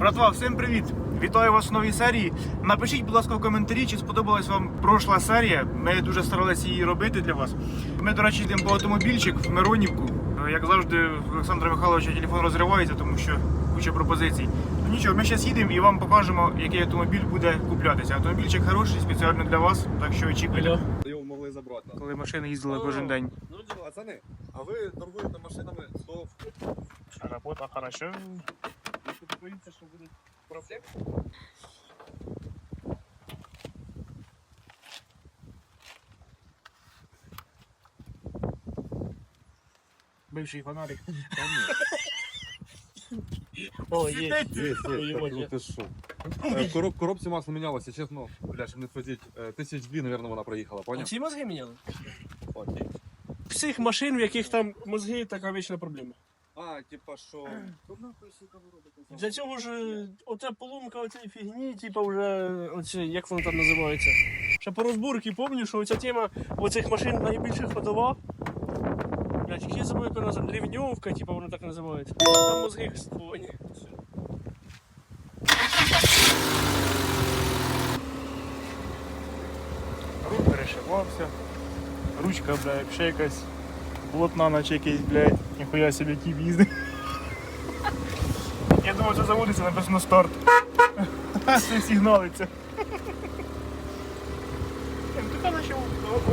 Братва, всім привіт! Вітаю вас в новій серії. Напишіть, будь ласка, в коментарі, чи сподобалась вам пройшла серія. Ми дуже старалися її робити для вас. Ми, до речі, йдемо по автомобільчик в Миронівку. Як завжди, в Олександра Михайловича телефон розривається, тому що куча пропозицій. Ну нічого, ми зараз їдемо і вам покажемо, який автомобіль буде куплятися. Автомобільчик хороший, спеціально для вас, так що очікуйте. Його могли забрати. Коли машини їздили кожен день. Ну, пацани, а ви торгуєте машинами СОВ? Робота хорошо. Тут боїться, що будуть проблеми? Бивший фонарик. О, є. Є, є, Ой, ну ти що? Е, короб, коробці масло мінялося, чесно, бля, щоб не твердіть, е, тисяч дві, мабуть, вона проїхала, поняв? Ці мозги міняли? Всіх машин, в яких там мозги, така вічна проблема. А, типа, що... Для цього ж е, оця поломка оцієї фігні, типа вже оце, як воно там називається. Ще по розборці пам'ятаю, що оця тема оцих машин найбільше ходова. Блядь, як я забув, як вона рівньовка, типа воно так називається. Там мозги створені. Рух перешивався. Ручка, блядь, ще якась блотна, наче якийсь, блядь, ніхуя собі тіп їздить. Я думав, це заводиться, написано старт. Це сигналиться. Ну, Така наче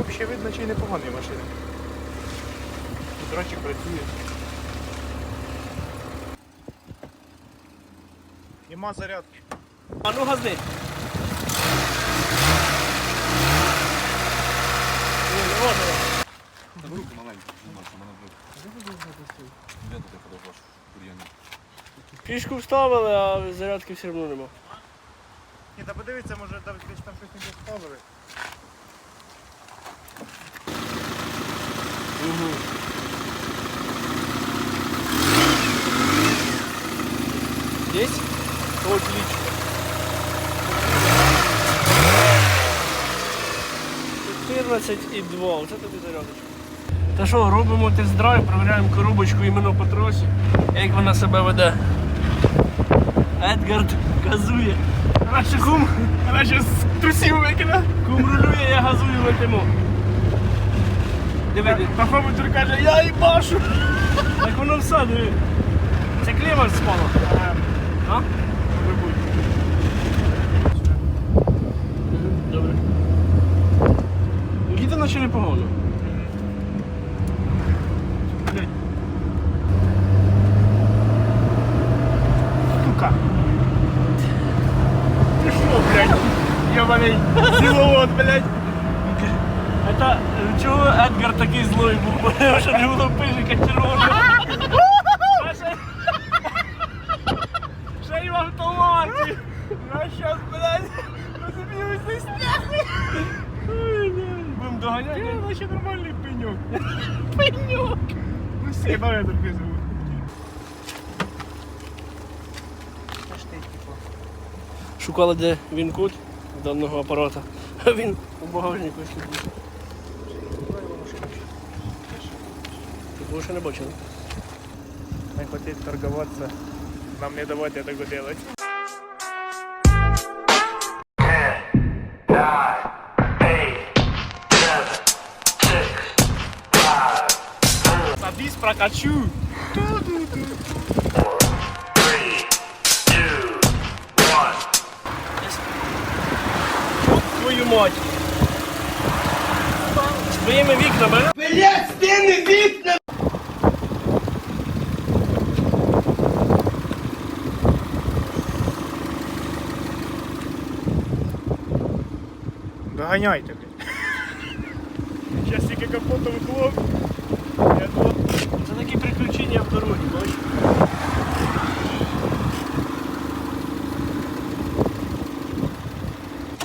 взагалі видно, чи й непогані машини. Дрочик працює. Нема зарядки. А ну газди. Ні, не можна. Це руки маленькі, що бачу, мене вже... Тут бур'яні? Фішку вставили, а зарядки все одно нема. Ні, та подивіться, може там десь там щось не поставили. Угу. Есть? Отлично. Чотирнадцять і два. Оце тобі зарядочка. Та що, робимо тест-драйв, провіряємо коробочку іменно по тросі. Як вона себе веде. Едгард газує. Наче кум, наче з трусів викине. Кум рулює, я газую летимо. Диви, диви. Пафометр каже, я і башу. Так воно все, диви. Це клемор спало. А? Добре. Їде наче непогано. Блядь. Сука. Ти що, блядь? Йобаний силовод, блядь. Это чого Едгар такий злой був? Ще не було пижика червоного. Ще- й в автоматі. Ну щас, блядь, розуміюсь, не сняхуй. Будемо доганяти. Я наче нормальний пеньок. Пеньок. Ну давай я тобі звук. Шукали, де він кут даного апарата. А він у багажнику сидить. Такого ще не бачили. Не хотеть торговаться, нам не давать этого делать. Садись, прокачу. Чук твою мать! З твоїми вікнами. Доганяйте, блядь. Сейчас тільки капотом хлоп. Я тут. Це такі приключення в дорозі, бачиш?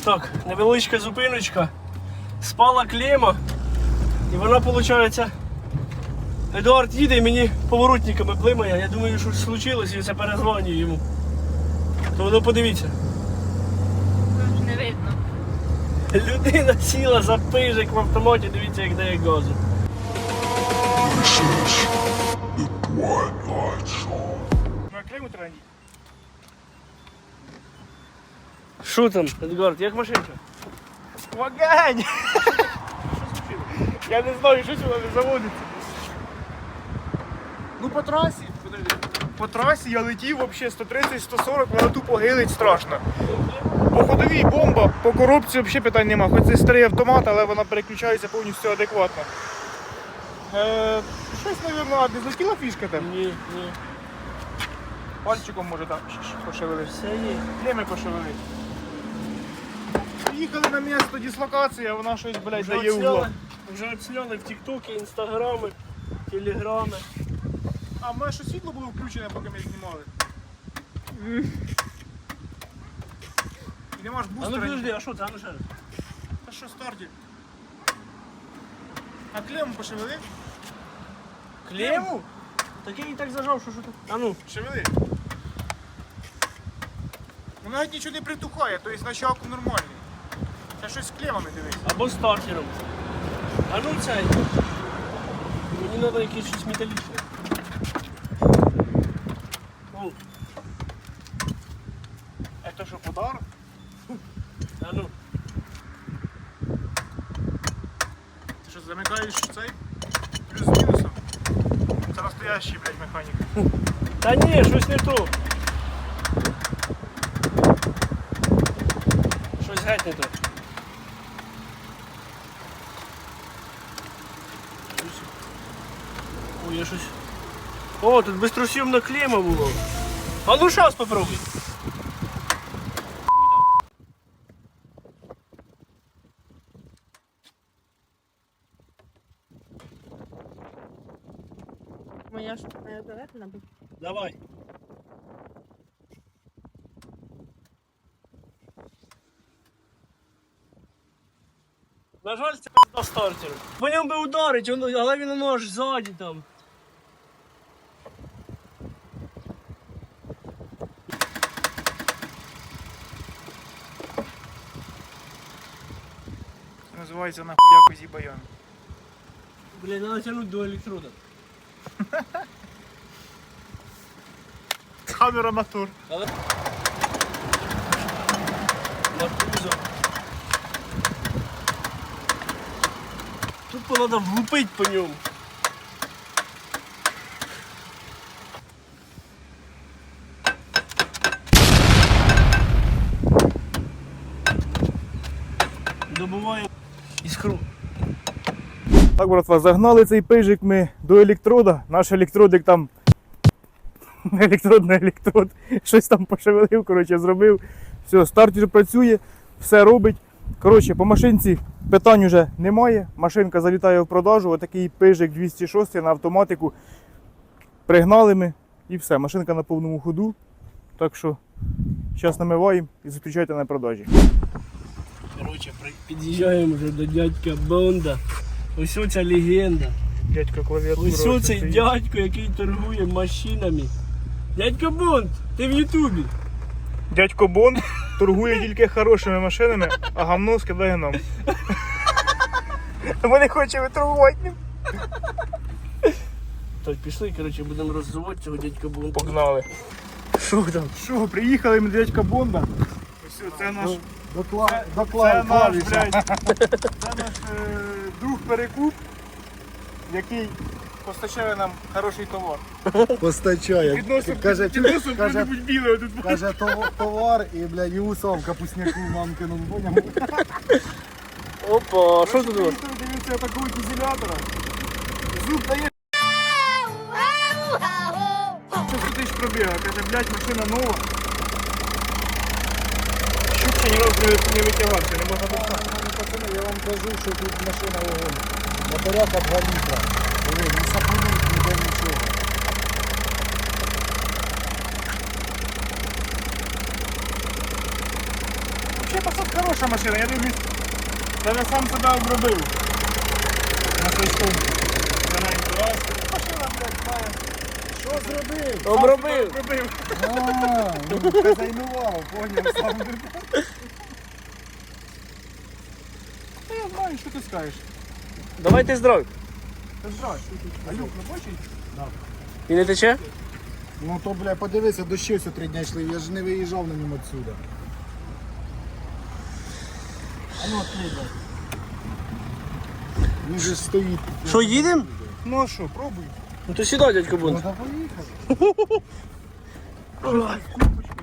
Так, невеличка зупиночка. Спала клема. І вона, виходить, Едуард їде і мені поворотниками плимає. Я думаю, що щось случилось і це перезвонюю йому. То воно подивіться. Не видно. Людина сіла за пижик в автоматі, дивіться, як дає газу. Ну, а клейму Що там, Едгард, як машинка? Вогонь! Я не знаю, що сюди не заводиться. Ну по трасі, подожди. По трасі я летів взагалі 130-140, вона тупо гилить страшно. По ходовій бомба, по коробці взагалі питань нема. Хоч це старий автомат, але вона переключається повністю адекватно. Е, щось, мабуть, не злетіла фішка там. Ні, ні. Пальчиком може так пошевелити. Все є. Клеми пошевелити. Приїхали на місто дислокації, а вона щось, блядь, Вже дає угла. відсняли, вже відсняли в Тіктокі, Інстаграми, Телеграми. А в мене що світло було включене, поки ми знімали. І нема ж А ну бустера. підожди, а що це? А ну ще раз. Та що старті? А клему пошевели? Клему? Так я її так зажав, що що так. А ну, Шевели. Ну навіть нічого не притухає, тобто началку нормальний. Це щось з клемами дивись. або стартером. А ну цей. Мені треба якесь щось металічне. О, Це що подарок? а ну. Ти що замикаєш цей? Плюс-мінусом? Це настоящий, блядь, механік. Та ні, щось не то. Ой, я щось. О, тут безтрусівна клема була. А ну щас попробуй. Моя ж не далеко набув. Давай. На жаль, це на стартер. По ньому би ударить, воно- але він воно аж ззаді там. Це називається нахуя козі баян. Блін, треба тягнути до електрода. Камера мотор. Але... На Пузо. Треба влупити по ньому. Добуваємо іскру. Так, братва, загнали цей пижик ми до електрода. Наш електродик там. Електрод на електрод. Щось там пошевелив, коротше, зробив. Все, стартер працює, все робить. Коротше, по машинці питань вже немає. Машинка залітає в продажу. Отакий пижик 206 на автоматику. Пригнали ми і все. Машинка на повному ходу. Так що зараз намиваємо і зустрічайте на продажі. Коротше, під'їжджаємо вже до дядька Бонда. Ось оця легенда. Дядько клавіатура. Ось оцей дядько, який торгує машинами. Дядько Бонд, ти в Ютубі. Дядько Бонд торгує тільки хорошими машинами, а гамно скидає нам. Ми не хочемо торгувати ним. Так, пішли, коротше, будемо розвивати цього дядька Бонда. Погнали. Що там? Що, приїхали ми до дядька Бонда. Ось це наш, Докла... це наш, блядь, це наш е, друг перекуп, який постачає нам хороший товар. Постачає. Підносив, Каже, підносив каже, будь біле тут. каже тов- товар і, блядь, і усом капусняку мамкину, поняв? Опа, що тут у вас? Дивіться такого дизелятора. Зуб дає 600 тисяч пробіга. Каже, блядь, машина нова. Щупче ні разу не, не витягався, не можна достати. Пацани, я вам кажу, що тут машина вогонь. Батаряка 2 літра. Диви, не сапануть, ніде нічого. Взагалі Passat хороша машина, я дивлюсь, навіть сам себе обробив. На. За маленьку. Машина, блядь, має. Що зробив? Обробив. Обробив. А, ну, хазяйнував, поняв сам. Та я знаю, що ти скажеш. Давайте здрав. Та жах, що тут. А люк робочий? І не тече? Ну то, бля, подивися, дощі все три дня йшли, я ж не виїжджав на ньому отсюда. А ну відкрий, Він же стоїть. Що, їдемо? Ну а що, пробуй. Ну то сідай, дядько Бонт. Можна поїхати.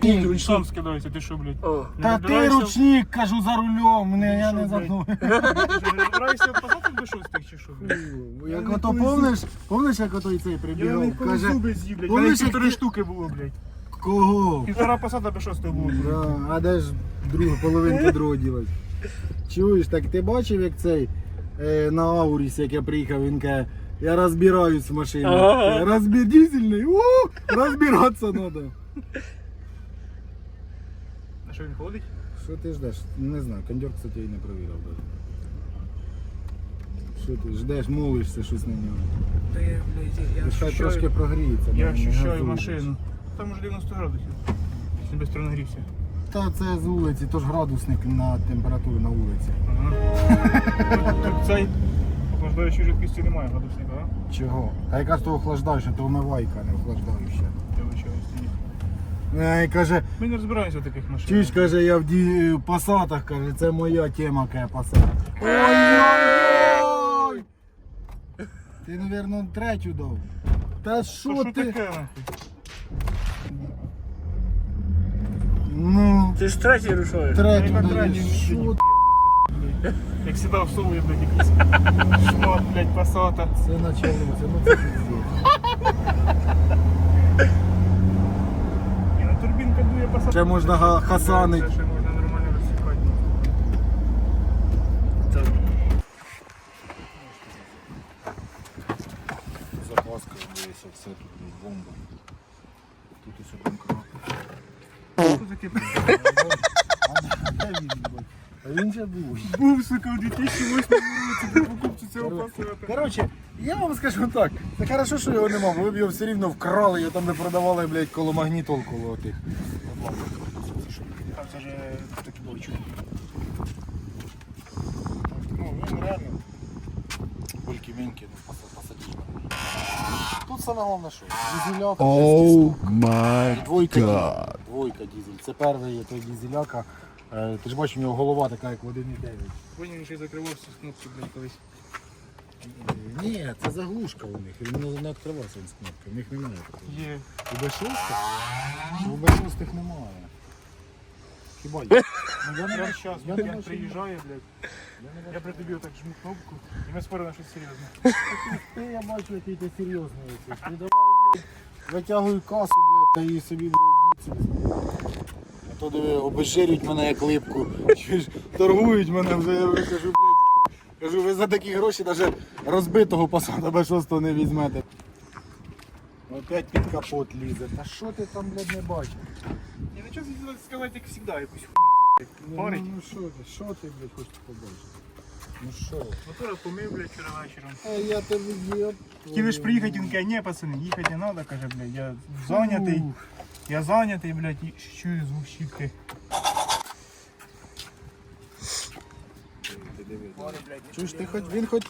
Ні, сам скидається, ти що, блядь? О. Та ти ручник, кажу, за рулем, мене я не за мною. Розбираєшся посадок до шостих чи що? блядь? Як ото помниш, помниш, як ото і цей Я прибігав, ніколи каже, зуби з'їв, блядь. помниш, Мене як півтори ти- штуки було, блядь. кого? Півтора посада до шостого було. блядь. Да, а де ж другу половинку другу ділать? Чуєш, так ти бачив, як цей е, на Аурісі, як я приїхав, він каже, я розбираюсь в машині. Ага. Розбір дизельний, у, розбиратися треба. Що він ходить? Що ти ждеш? Не знаю, кондьор, кстати, і не провірив даже. Що ти ждеш, молишся щось на нього. Та я, блядь, я Хай трошки прогріється. Я не- не ощущаю газуй. машину. Там уже 90 градусів. Якщо без нагрівся. Та це з вулиці, то ж градусник на температуру на вулиці. Ага. Тут цей охлаждаючої жидкості немає градусника, а? Чого? А яка ж то охлаждаюча, то омивайка, а не охлаждаюча. Я вичаюсь. Е, каже, Ми не розбираємося в таких машинах. чуєш, каже, я в ді... пасатах, каже, це моя тема, каже, пасат. Ой-ой-ой! Ти, мабуть, третю дав. Та Та що що ти? таке нахуй? Ну, Ти ж третій рушаєш. третю Яка дав. третя? Що Блядь. Як сідав в сову, я, блядь, якийсь шмат, блядь, пасата. це началося? Ну це пиздец. Ще можна хасанить. Ще можна нормально розсікати. Запаска, дивися, все тут бомба. Тут таке? А він же був. Був, сука, у 2008 році при покупці цього пасата. Коротше, я вам скажу так. Це хорошо, що його нема, бо ви б його все рівно вкрали, його там де продавали, блядь, коло магнітол, коло тих. Там це ж такі були чудо. Ну, він реально. Бульки менькі, ну, посадили. Тут саме головне що? Дізеляка. Oh my Двойка, God. двойка дізель. Це перший є той дізеляка. Е, Ти ж бачиш, у нього голова така, як в 1,9. Потім він ще й закривався з кнопки, блядь, колись. Ні, це заглушка у них. Він не- не відкривається він з кнопки. У них немає такого. Є. У Б6? У Б6 немає. Хіба є? Ну, я не Я зараз, Я я приїжджаю, блядь. Я. Я при тобі отак жму кнопку, і ми спорили на щось серйозне. Ти, я бачу, який ти серйозний. Ти давай, блядь, витягуй касу, блядь, та і собі, блядь, їдь. А то диви, обезжирюють мене як липку. Торгують мене вже, я вже кажу. Кажу, ви за такі гроші навіть розбитого посада Б6 не візьмете. Опять під капот лізе. Та що ти там, блядь, не бачиш? Я не чого сказати, як завжди, якусь Ну, Парить. ну що ти, що ти, блядь, хочеш побачити? Ну що? Мотора помив, блядь, вчора вечором. А я тебе є. Хотіли ж приїхати, він каже, ні, пацани, їхати не треба, каже, блядь, я зайнятий. Я зайнятий, блядь, і чую звук щітки. Чуєш, ти хоч, він хоч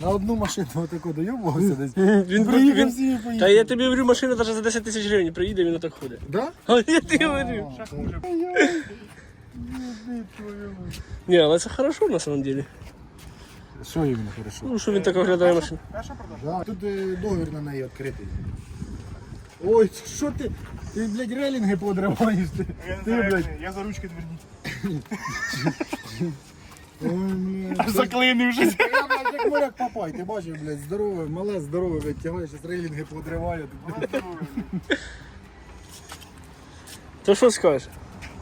на одну машину отаку доєбувався десь. Він, Приїхав він, всі і поїхав. та я тобі говорю, машина навіть за 10 тисяч гривень приїде, він отак ходить. Да? А я тобі говорю. Ні, але це хорошо на самом деле. Що іменно хорошо? Ну, що він так оглядає машину. Да. Тут е, договір на неї відкритий. Ой, що ти? Ти, блядь, релінги подриваєш. Ти блядь. я за ручки дверні. Ой, блядь. Заклинив вже. Я, блядь, як моряк папай, ти бачив, блядь, здорове, мале, здорове, блядь, тягає, щас рейлінги подриває. То що скажеш?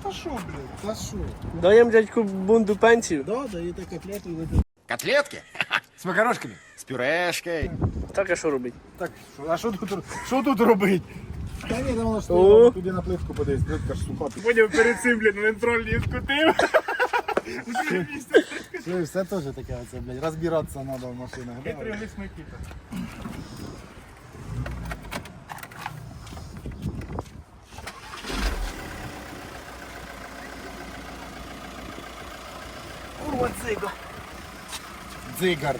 Та що, блядь? Та що? Даємо дядьку бунду пенсію. Да, да, і таке летить. Котлетки? С макарошками? С пюрешкой? Так, а що робить? Так, що- а що тут, що тут робить? Та ні, там воно О. туди на плитку подивись, плитка ж суха. Поняв перед цим, блядь, на нейтральній скотив. Все, все теж таке, оце, блядь, розбиратися треба в машинах. да? Хитрий лісник. Курва дзига. Дзигар.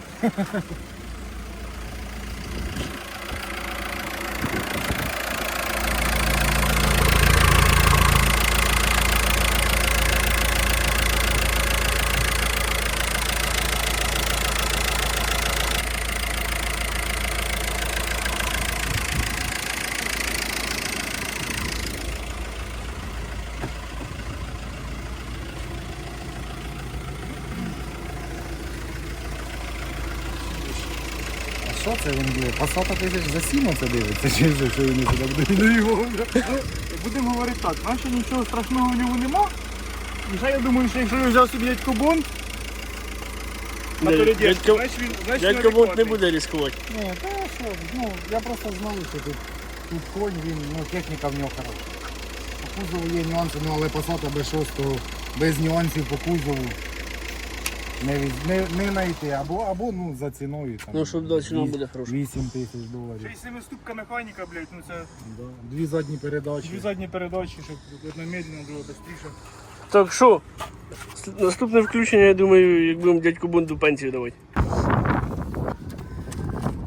Що це він буде? Пасата тисяч за сім оце дивиться, чи що, що він сюди буде до його? Будемо говорити так, наче нічого страшного в ньому нема. І ще я думаю, що якщо він взяв собі дядько Бонд, на Ні, передержку, дядько- значить він, значить Дядько Бонт не адекватний. буде ризикувати. Ні, та що, ну я просто знаю, що тут, тут конь, він, ну техніка в нього хороша. По кузову є нюанси, ну але пасата без шостого, без нюансів по кузову. Не, віз- не, не знайти, або, або ну, за ціною. Там, Ну, щоб да, ціна віс- буде хороша. 8 тисяч доларів. Ще й семиступка механіка, блядь, ну це Да. Дві задні передачі. дві задні передачі, щоб одна медленно, друга швидше. Так що, с- наступне включення, я думаю, як будемо дядьку Бонду пенсію давати.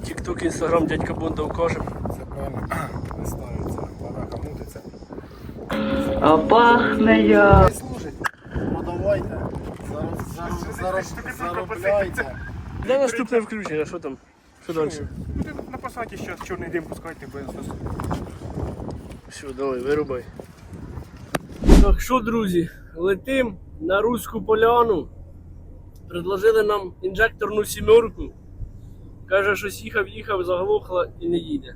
Тік-ток, інстаграм дядька Бонда укажемо. Це правильно не ставиться. Барака мутиться. А пахне я. Зароб, зароб, зароб, заробляйте. Де наступне включення? Що там? Що далі? Ну ти на пасаті зараз чорний дим пускайте, бо я зараз Все, давай, вирубай. Так що, друзі, летим на Руську поляну. Предложили нам інжекторну сімерку. Каже, щось їхав, їхав, заглохла і не їде.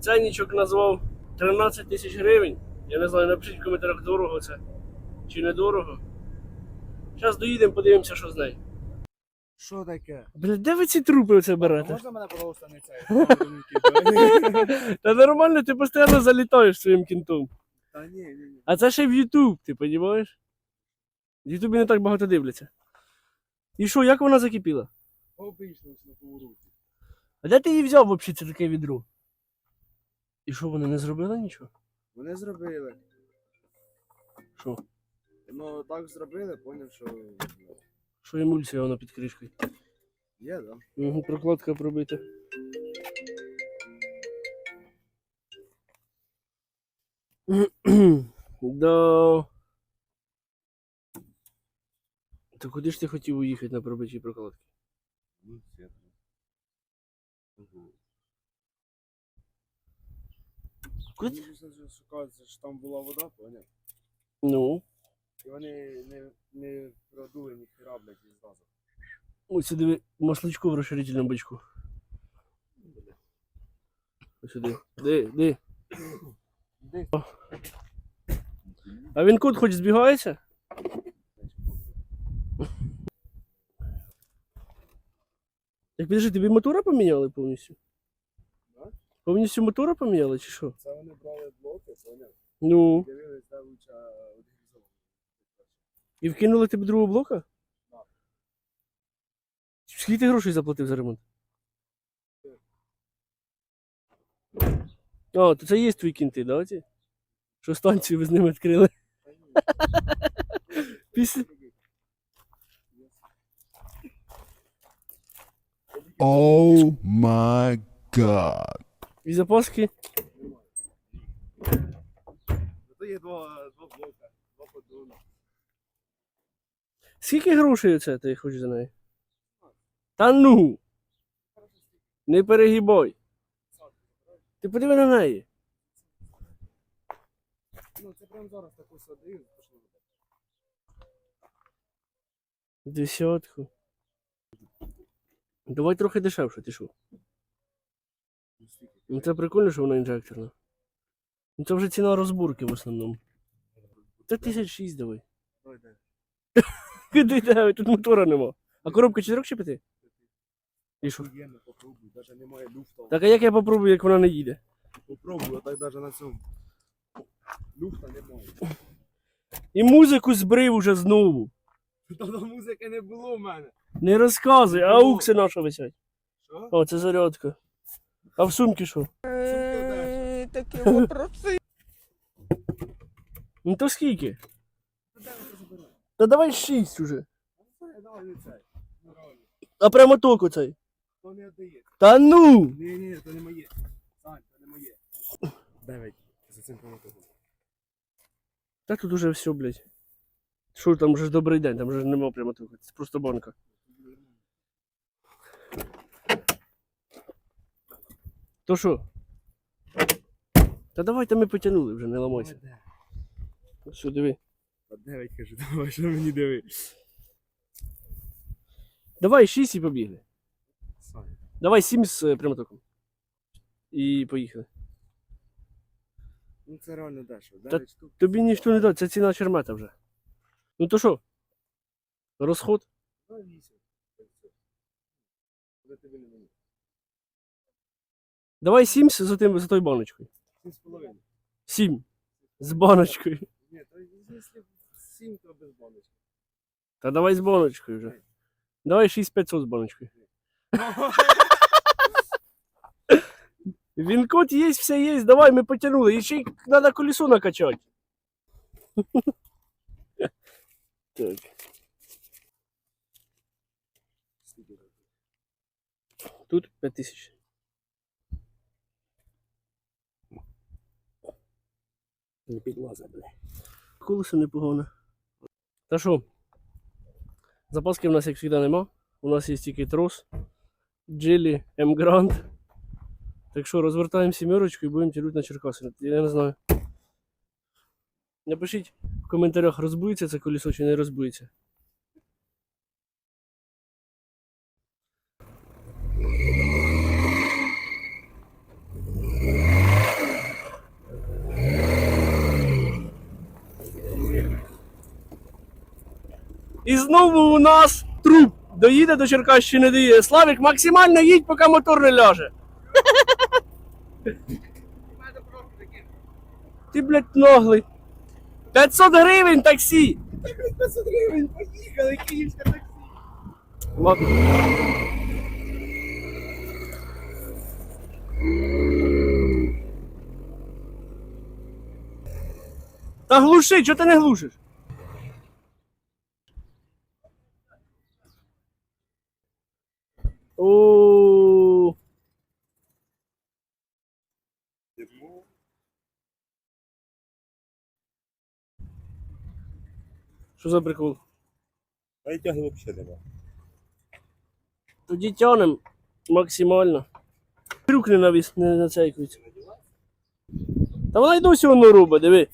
Ценничок назвав 13 тисяч гривень. Я не знаю, напишіть в коментарях, дорого це чи недорого. Зараз доїдемо, подивимося, що з нею. Що таке? Бля, де ви ці трупи оце берете? Можна мене, пожалуйста, не цей? Та нормально, ти постійно залітаєш своїм кінтом. Та ні, ні, ні. А це ще в Ютуб, ти розумієш? В Ютубі не так багато дивляться. І що, як вона закипіла? Обично на повороті. А де ти її взяв взагалі це таке відро? І що, вони не зробили нічого? Вони зробили. Що? Ну так зробили, поняв, що ну, Що емульсія вона під кришкою? є, да? Угу, прокладка пробита. да. То куди ж ти хотів уїхати на пробитій прокладці? Ну, це. Куди? Шукаються, що там була вода, поняв? Ну, І вони не, не продули ні хіра, блядь, і зразу. ось сюди масличку в розширительному бачку. Ось сюди. Де, де? А він кут хоч збігається? Так підожди, тобі мотора поміняли повністю? Да? Повністю мотора поміняли чи що? Це вони брали блоки, поняв? Ну. Дивились, де лучше. І вкинули тебе другого блока? Да. Скільки ти грошей заплатив за ремонт? А, то це є твої кінти, да? Оці? Що станцію ви з ними відкрили? Після... Oh my god. І запаски. Зато є два, два блока, два поддони. Скільки грошей оце ти хочеш за неї? Та ну! Не перегибай. Ти подиви на неї. Ну, це прямо зараз таку садив, пішло. Десятку. Давай трохи дешевше, ти що? Ну це прикольно, що вона інжекторна. Ну це вже ціна розборки в основному. Та тисяч шість давай. Ой, де. Давай, тут мотора нема. А коробка чотирьох чи п'яти? І що? Охуєнно, попробуй, навіть немає люфта. Так а як я попробую, як вона не їде? Попробуй, а так навіть на цьому. Люфта немає. І музику збрив уже знову. Та там музики не було в мене. Не розказуй, а аукси наша висять. Що? О, це зарядка. А в сумки що? Такі вопроси. Ну то скільки? Та давай шість уже. А прямо ток оцей. То не віддає. Та ну! Ні, ні, то не моє. Сань, то не моє. Дев'ять. За цим помогу. Та тут уже все, блядь. Що там вже ж добрий день, там вже ж нема прямо току. Це просто банка. То що? Та давайте ми потягнули вже, не ламайся. Все, диви. Дев'ять кажу, давай, що мені диви. Давай шість і побігли. Сань. Давай сім з е, прямотоком. І поїхали. Ну це реально дешево. Та- 9 штук. Тобі ніхто не дасть, це ціна чермета вже. Ну то що? Розход? Ну, 8. Куди тобі не мені? Давай сім з- за, тим, за той баночкою. 7,5. Сім. З баночкою. Ні, то якщо 7, то без баночки. Та давай з баночкою вже. Давай 6500 з баночкою. Він кот є, все є, давай, ми потягнули. І ще й треба колесо накачати. Так. Тут 5000. Не підлаза, бля. Колесо непогане. Та що? Запаски в нас, як завжди, нема. У нас є тільки трос, джилі, М-Грант. Так що розвертаємо сімерочку і будемо тягнути на Черкаси. Я не знаю. Напишіть в коментарях, розбується це колесо чи не розбується. І знову у нас труп. Доїде до Черкащини доїде. Славік, максимально їдь, поки мотор не ляже. Ти, блядь, наглий. 500 гривень таксі. 500 гривень, поїхали, київське таксі. Ладно. Та глуши, чого ти не глушиш? О. Що за прикол? А тяги взагалі нема. Тоді тянем максимально. Крюк не навіс, не нацейкується. Та вона й досі воно робить, диви.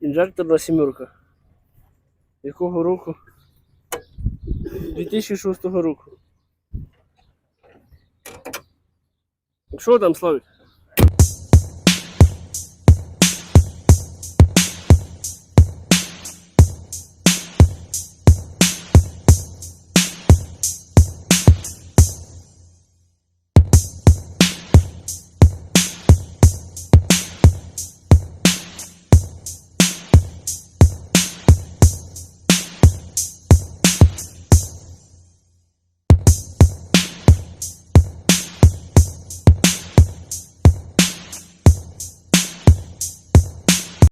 Інжекторна сімерка. Якого року? 2006 року. Що там, Славік?